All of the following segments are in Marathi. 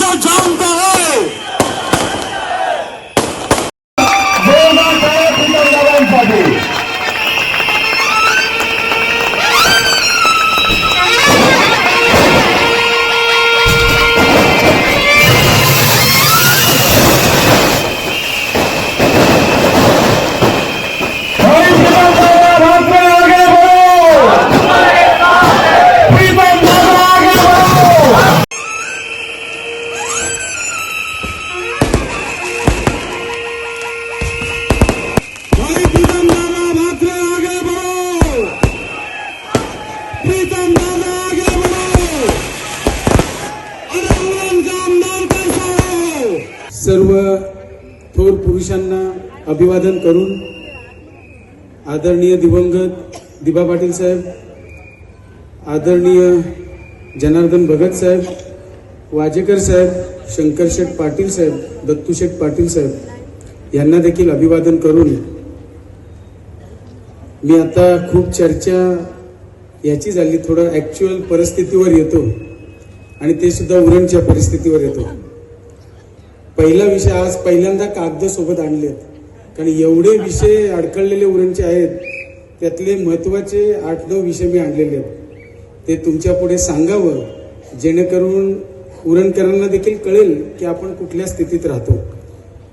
আচ্ছা জানতে आदरणीय दिवंगत दिबा पाटील साहेब आदरणीय जनार्दन भगत साहेब वाजेकर साहेब शंकर शेठ पाटील साहेब दत्तू शेठ पाटील साहेब यांना देखील अभिवादन करून मी आता खूप चर्चा याची झाली. थोडं ॲक्च्युअल परिस्थितीवर येतो आणि ते सुद्धा उरणच्या परिस्थितीवर येतो. पहिला विषय आज पहिल्यांदा कागद सोबत आणलेत. कारण एवढे विषय अडकळलेले उरणचे आहेत त्यातले महत्त्वाचे आठ नऊ विषय मी आणलेले आहेत. ते तुमच्यापुढे सांगावं जेणेकरून उरणकरांना देखील कळेल की आपण कुठल्या स्थितीत राहतो.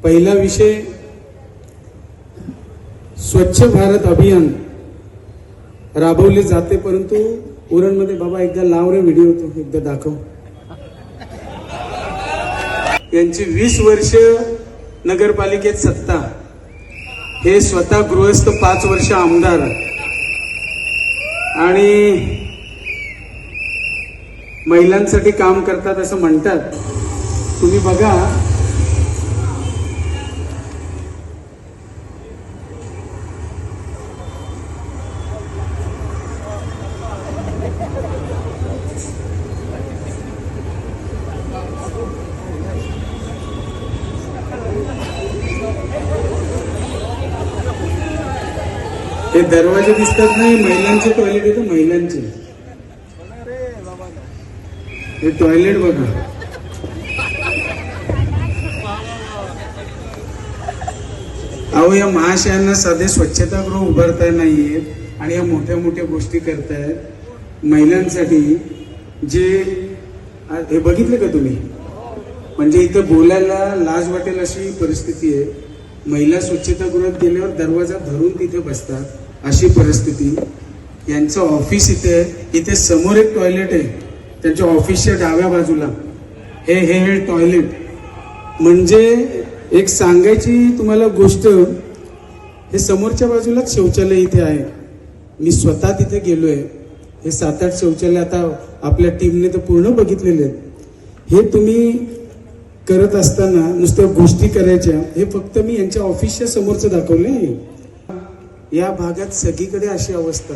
पहिला विषय स्वच्छ भारत अभियान. राबवले जाते परंतु उरणमध्ये बाबा एकदा लाव रे व्हिडिओ तो एकदा दाखव. यांची वीस वर्ष नगरपालिकेत सत्ता. हे स्वतः गृहस्थ पाच वर्ष आमदार. आणि महिलांसाठी काम करतात असं म्हणतात. तुम्ही बघा दरवाजे दिसतात नाही महिलांचे टॉयलेट आहे तर महिलांचे. हे टॉयलेट बघा. अहो या महाशयांना साधे स्वच्छतागृह उभारता नाहीयेत आणि या मोठ्या मोठ्या गोष्टी करतायत. महिलांसाठी जे हे बघितलं का तुम्ही? म्हणजे इथं बोलायला लाज वाटेल अशी परिस्थिती आहे. महिला स्वच्छतागृहात गेल्यावर दरवाजा धरून तिथे बसतात. अशी परिस्थिती. यांचं ऑफिस इथे आहे इथे समोर एक टॉयलेट आहे. त्यांच्या ऑफिसच्या डाव्या बाजूला. हे हे हे टॉयलेट म्हणजे एक सांगायची तुम्हाला गोष्ट हे समोरच्या बाजूलाच शौचालय इथे आहे. मी स्वतः तिथे गेलो आहे हे सात आठ शौचालय आता आपल्या टीमने तर पूर्ण बघितलेले आहेत. हे तुम्ही करत असताना नुसत्या गोष्टी करायच्या हे फक्त मी यांच्या ऑफिसच्या समोरचं दाखवलंय. या भागात सगळीकडे अशी अवस्था.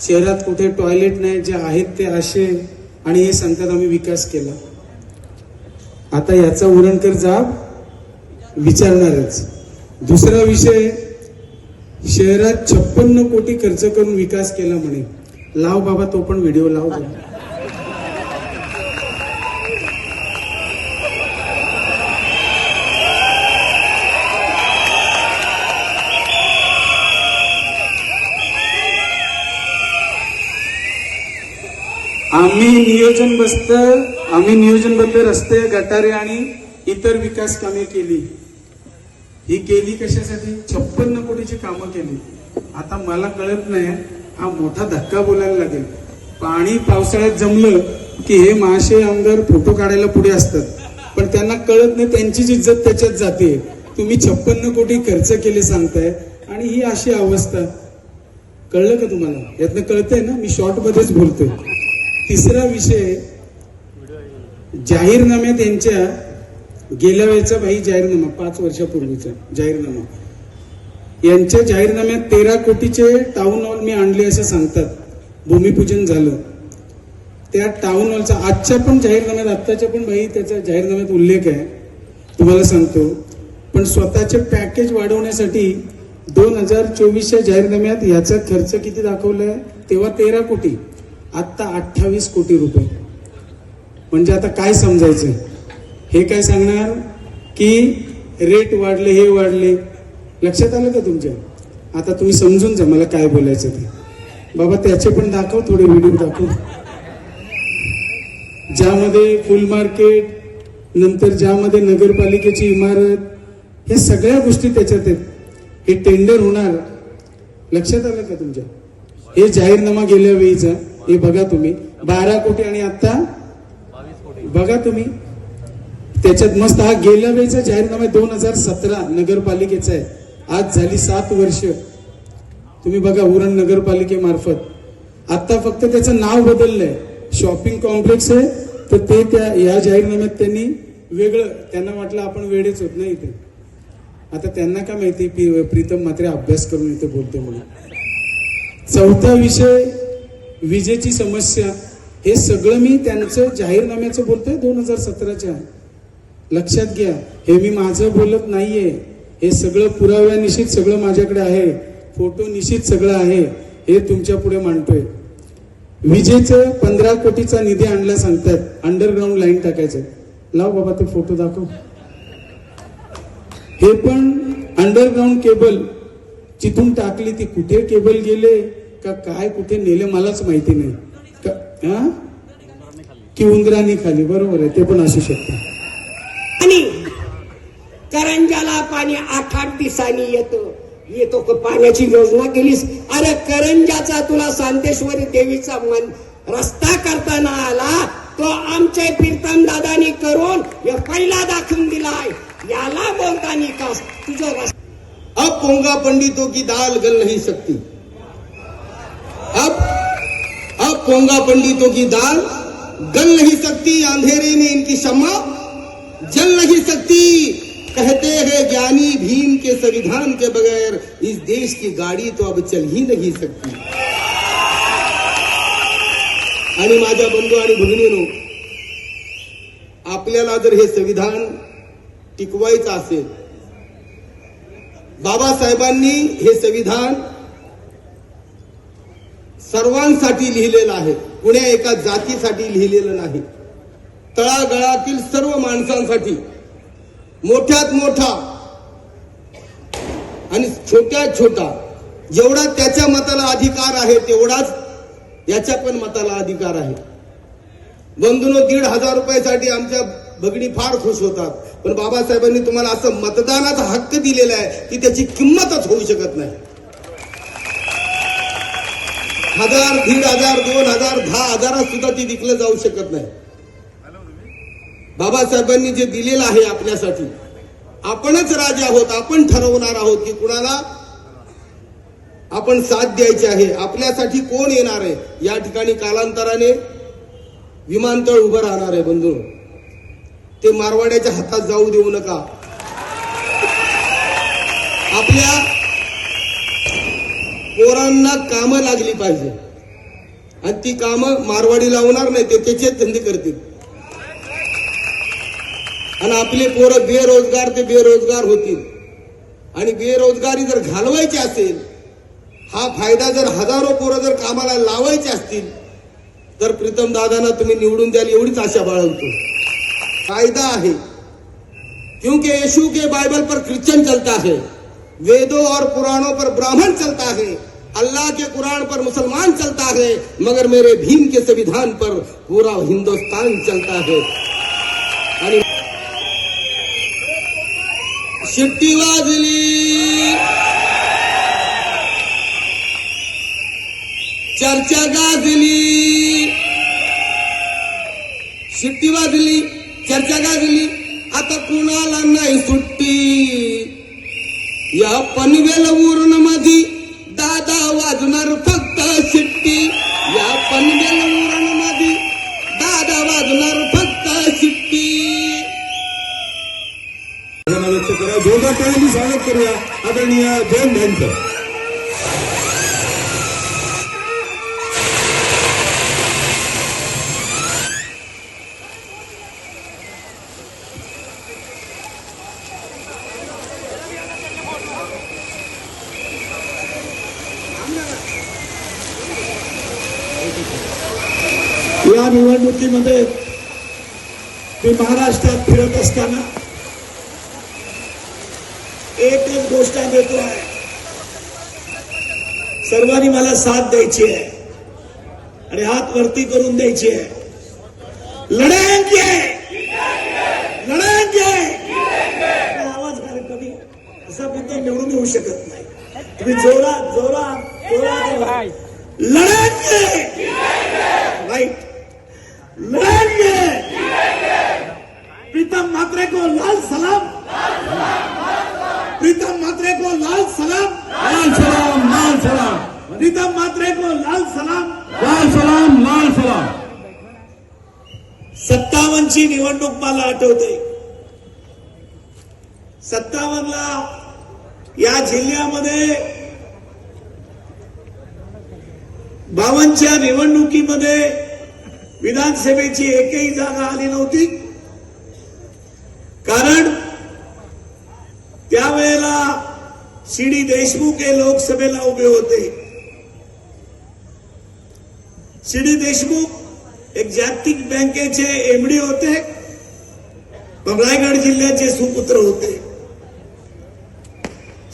शहरात कुठे टॉयलेट नाही जे आहेत ते असे. आणि हे सांगतात आम्ही विकास केला. आता याचा उरणकर जाब विचारणारच. दुसरा विषय शहरात छप्पन्न कोटी खर्च करून विकास केला म्हणे. लाव बाबा तो पण व्हिडिओ लाव आम्ही नियोजनबद्ध आम्ही नियोजनबद्ध रस्ते गटारे आणि इतर विकास कामे केली. ही केली कशासाठी? छप्पन्न कोटीची कामं केली. आता मला कळत नाही हा मोठा धक्का बोलायला लागेल. पाणी पावसाळ्यात जमलं की हे महाशय आमदार फोटो काढायला पुढे असतात. पण त्यांना कळत नाही त्यांचीच इज्जत त्याच्यात जाते. तुम्ही छप्पन्न कोटी खर्च केले सांगताय आणि ही अशी अवस्था. कळलं का तुम्हाला? यातनं कळतंय ना मी शॉर्टमध्येच बोलतोय. तिसरा विषय जाहीरनाम्यात त्यांच्या गेल्या वेळेचा भाई जाहीरनामा पाच वर्षापूर्वीचा जाहीरनामा. यांच्या जाहीरनाम्यात तेरा कोटीचे टाउन हॉल मी आणले असं सांगतात. भूमिपूजन झालं. त्या टाउन हॉलचा आजच्या पण जाहीरनाम्यात आत्ताच्या पण भाई त्याचा जाहीरनाम्यात उल्लेख आहे. तुम्हाला सांगतो. पण स्वतःचे पॅकेज वाढवण्यासाठी दोन हजार चोवीसच्या जाहीरनाम्यात याचा खर्च किती दाखवला आहे तेव्हा तेरा कोटी. आत्ता अठ्ठावीस कोटी रुपये. म्हणजे आता काय समजायचं? हे काय सांगणार? की रेट वाढले हे वाढले. लक्षात आलं का तुमच्या? आता तुम्ही समजून जा मला काय बोलायचं ते. बाबा त्याचे पण दाखव थोडे व्हिडिओ दाखव. ज्यामध्ये फुल मार्केट नंतर ज्यामध्ये नगरपालिकेची इमारत या सगळ्या गोष्टी त्याच्यात आहेत. हे टेंडर होणार. लक्षात आलं का तुमच्या? हे जाहीरनामा गेल्या वेळीचा हे बघा तुम्ही. बारा कोटी आणि आता बघा तुम्ही. त्याच्यात मस्त हा गेल्या वेळेचा जाहीरनामा दोन हजार सतरा नगरपालिकेचा आहे. आज झाली सात वर्ष. तुम्ही बघा उरण नगरपालिकेमार्फत. आता फक्त त्याचं नाव बदललंय. शॉपिंग कॉम्प्लेक्स आहे तर ते त्या या जाहीरनाम्यात त्यांनी वेगळं त्यांना वाटलं आपण वेळेच होत नाही इथे. आता त्यांना काय माहिती प्रीतम मात्र अभ्यास करून इथे बोलते म्हणून. चौथा विषय विजेची समस्या हे सगळं मी त्यांचं जाहीरनाम्याचं बोलतोय दोन हजार सतराच्या. लक्षात घ्या हे मी माझं बोलत नाहीये. हे सगळं पुराव्यानिशीत सगळं माझ्याकडे आहे. फोटो निश्चित सगळं आहे. हे तुमच्यापुढे मांडतोय. विजेचं पंधरा कोटीचा निधी आणला सांगतात. अंडरग्राऊंड लाईन टाकायचं. लाव बाबा ते फोटो दाखव. हे पण अंडरग्राऊंड केबल जिथून टाकली ती कुठे केबल गेले? का काय कुठे नेले मलाच माहिती नाही. का- हा? की उंदरांनी खाली बरोबर आहे ते पण असू शकतं. आणि करंजाला पाणी आठ आठ दिवसांनी येतो. येतो का पाण्याची योजना केलीस? अरे करंजाचा तुला सांतेश्वरी देवीचा मन रस्ता करताना आला तो आमचे कीर्तन दादानी करून पहिला दाखवून दिलाय. याला बोलतानी का तुझं रस्ता अब पोंगा पंडितों की दाल गल नहीं सकती। पोंगा पंडितों की दाल गल नहीं सकती, अंधेरे में इनकी शम्मा जल नहीं सकती। कहते हैं, ज्ञानी भीम के संविधान के बगैर इस देश की गाड़ी तो अब चल ही नहीं सकती। आणि माझ्या बंधू आणि भगिनीनो, आपल्याला जर हे संविधान टिकवायचं असेल, बाबासाहेबांनी हे संविधान सर्वांसाठी लिहिलेलं आहे. कुण्या एका जातीसाठी लिहिलेलं नाही. तळागळातील सर्व माणसांसाठी. मोठ्यात मोठा आणि छोट्यात छोटा. जेवढा त्याच्या मताला अधिकार आहे तेवढाच याच्या पण मताला अधिकार आहे. बंधूनो दीड हजार रुपयासाठी आमच्या बगडी फार खुश होतात. पण बाबासाहेबांनी तुम्हाला असं मतदानाचा हक्क दिलेला आहे की त्याची किंमतच होऊ शकत नाही. हजार दीड हजार दोन हजार दहा हजारात सुद्धा ती विकलं जाऊ शकत नाही. बाबासाहेबांनी जे दिलेलं आहे आपल्यासाठी आपणच राजा आहोत आपण ठरवणार आहोत की कुणाला आपण साथ द्यायची आहे आपल्यासाठी कोण येणार आहे? या ठिकाणी कालांतराने विमानतळ उभं राहणार आहे बंधू. ते मारवाड्याच्या हातात जाऊ देऊ नका. आपल्या पोरांना कामं लागली पाहिजे. आणि ती कामं मारवाडी लावणार नाही ते त्याचे धंदे करतील. आणि आपले पोरं बेरोजगार ते बेरोजगार होतील. आणि बेरोजगारी जर घालवायची असेल हा फायदा जर हजारो पोरं जर कामाला लावायचे असतील तर प्रीतम दादांना तुम्ही निवडून द्याल एवढीच आशा बाळगतो. फायदा है क्योंकि येशू के बाइबल पर क्रिश्चियन चलता है वेदों और पुराणों पर ब्राह्मण चलता है अल्लाह के कुरान पर मुसलमान चलता है मगर मेरे भीम के संविधान पर पूरा हिंदुस्तान चलता है। आणि शिट्टी वाजली चर्चा गाजली शिट्टी वाजली चर्चा गाजली आता कुणाला नाही सुट्टी? या पनवेल उरण मधी स्वागत करूया आदरणीय जयंत यांचं या निवडणुकीमध्ये मी महाराष्ट्रात फिरत असताना एक एक गोष्ट देतो आहे. सर्वांनी मला साथ द्यायची आहे. आणि हात वरती करून द्यायची आहे. लढायचे आहे. आवाज काय कमी. असा मुद्दा निवडून येऊ शकत नाही. तुम्ही जोरात जोरात जोरा लढायचे राईट लड़ेंगे प्रीतम मात्रे को लाल सलाम. प्रीतम मात्रे को लाल सलाम। लाल सलाम लाल सलाम। प्रीतम मात्रे को लाल सलाम। लाल सलाम लाल सलाम। सत्तावनची निवडणूक मला आठवते. सत्तावनला या जिल्ह्यामध्ये बावनच्या निवडणुकीमध्ये विधानसभेची एकही जागा आली नव्हती. कारण सी डी देशमुख हे लोकसभेला उभे होते सी डी देशमुख एक जागतिक बँकेचे एमडी होते रायगड जिल्ह्याचे सुपुत्र होते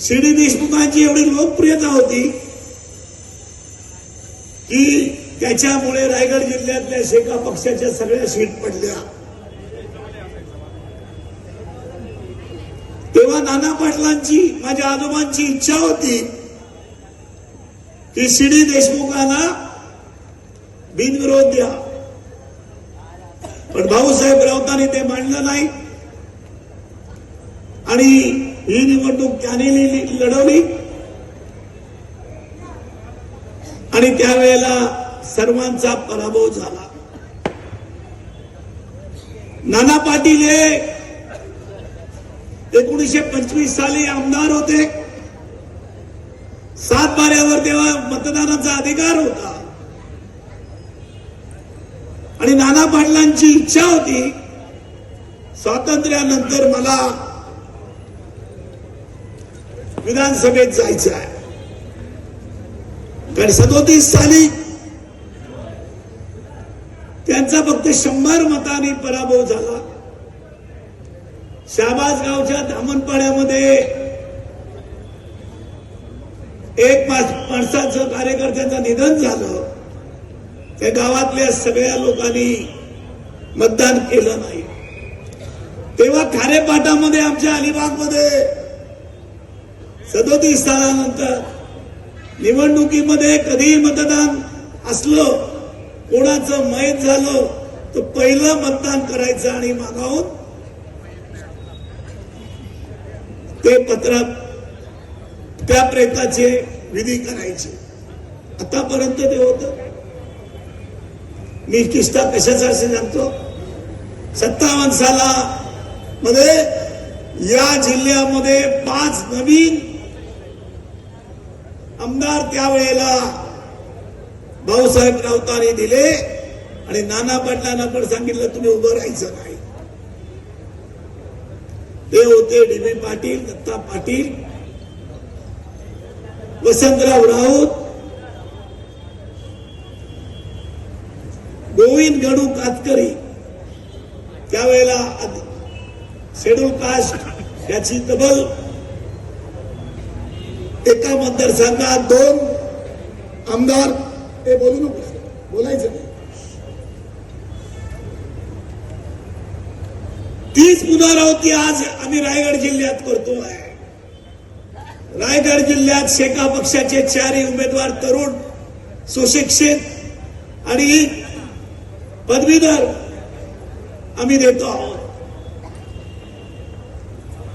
सी डी देशमुखांची एवढी लोकप्रियता होती की त्याच्यामुळे रायगड जिल्ह्यातल्या शेका पक्षाच्या सीट पडल्या। तेव्हा नाना पाटलांची माझ्या आजोबांची इच्छा होती की सी डी देशमुखांना बिनविरोध द्या. पण भाऊसाहेब राऊतांनी ते मांडलं नाही. आणि ही निवडणूक त्याने लढवली. आणि त्यावेळेला सर्वांचा पराभव झाला. नाना पाटील हे एकोणीसशे पंचवीस साली आमदार होते. सात बाऱ्यावर तेव्हा मतदानाचा अधिकार होता. आणि नाना पाटलांची इच्छा होती स्वातंत्र्यानंतर मला विधानसभेत जायचं आहे. कारण सदोतीस साली त्यांचा फक्त शंभर मतांनी पराभव झाला. शाबाजगावच्या धामणपाड्यामध्ये एक माणसाचं कार्यकर्त्याचं निधन झालं. त्या गावातल्या सगळ्या लोकांनी मतदान केलं नाही. तेव्हा खारेपाटामध्ये आमच्या अलिबागमध्ये सदोतीस सालानंतर निवडणुकीमध्ये कधीही मतदान असलं कोणाचं मयत झालं तर पहिलं मतदान करायचं आणि मागावून ते पत्र त्या प्रेताचे विधी करायचे. आतापर्यंत ते होत. मी किस्ता कशाचा असे सांगतो? सत्तावन्न साला मध्ये या जिल्ह्यामध्ये पाच नवीन आमदार त्यावेळेला भाऊसाहेब राऊतांनी दिले आणि नाना पाटलांना पण सांगितलं तुम्ही उभं राहायचं नाही. ते होते डी बी पाटील दत्ता पाटील वसंतराव राऊत गोविंद गणू कातकरी. त्यावेळेला शेड्यूल कास्ट याची तबल एका मतदारसंघात दोन आमदार ते बोलू नको बोलायचं पुनरावती आज आम्ही रायगड जिल्ह्यात करतो आहे. रायगड जिल्ह्यात शेका पक्षाचे चारही उमेदवार तरुण सुशिक्षित आणि पदवीधर आम्ही देतो आहोत.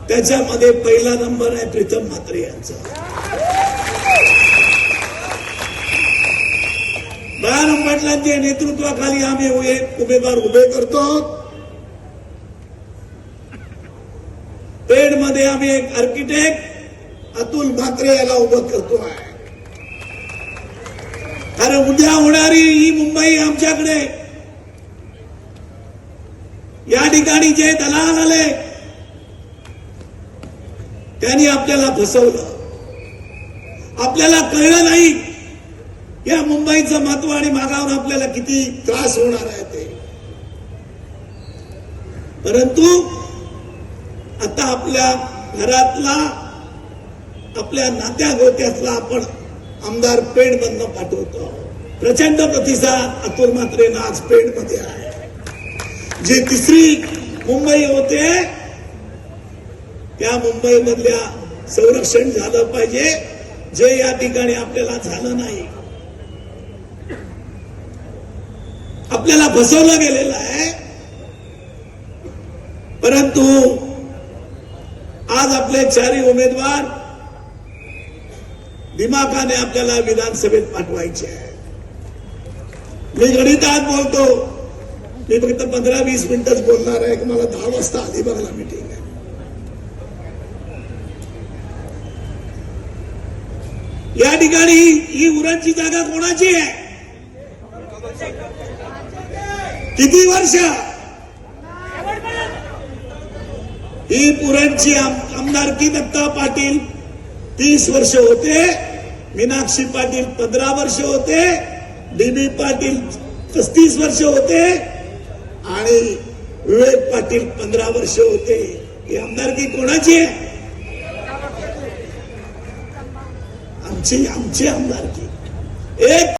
त्याच्यामध्ये पहिला नंबर आहे प्रीतम म्हात्रे यांचा. बाळाराम पाटलांच्या नेतृत्वाखाली आम्ही उमेदवार उभे करतो आहोत मध्ये आम्ही एक आर्किटेक्ट अतुल भाकरे याला उभं करतोय अरे उद्या होणारी ही मुंबई आमच्याकडे. या ठिकाणी जे दलाल आले त्यांनी आपल्याला फसवलं. आपल्याला कळलं नाही या मुंबईचं महत्त्व आणि मागावर आपल्याला किती त्रास होणार आहे ते. परंतु आता आपल्या घरातला आपल्या नात्या गोत्यातला आपण आमदार पेड मधनं पाठवतो. प्रचंड प्रतिसाद अतुल मात्रे आज पेडमध्ये आहे. जे तिसरी मुंबई होते त्या मुंबई मधल्या संरक्षण झालं पाहिजे. जे या ठिकाणी आपल्याला झालं नाही आपल्याला फसवलं गेलेलं आहे. परंतु आज आपले चारही उमेदवार दिमाखाने आपल्याला विधानसभेत पाठवायचे मी गणितात बोलतो. मी फक्त पंधरा वीस मिनिटच बोलणार आहे. की मला दहा वाजता आधी बघायला मिटिंग आहे. या ठिकाणी ही उरणची जागा कोणाची आहे? किती वर्ष? ही पुरणची आमदारकी दत्ता पाटील तीस वर्ष होते मीनाक्षी पाटील पंधरा वर्ष होते डीबी पाटील पस्तीस वर्ष होते आणि विवेक पाटील पंधरा वर्ष होते. ही आमदारकी कोणाची? आहे आमची आमची आमदारकी एक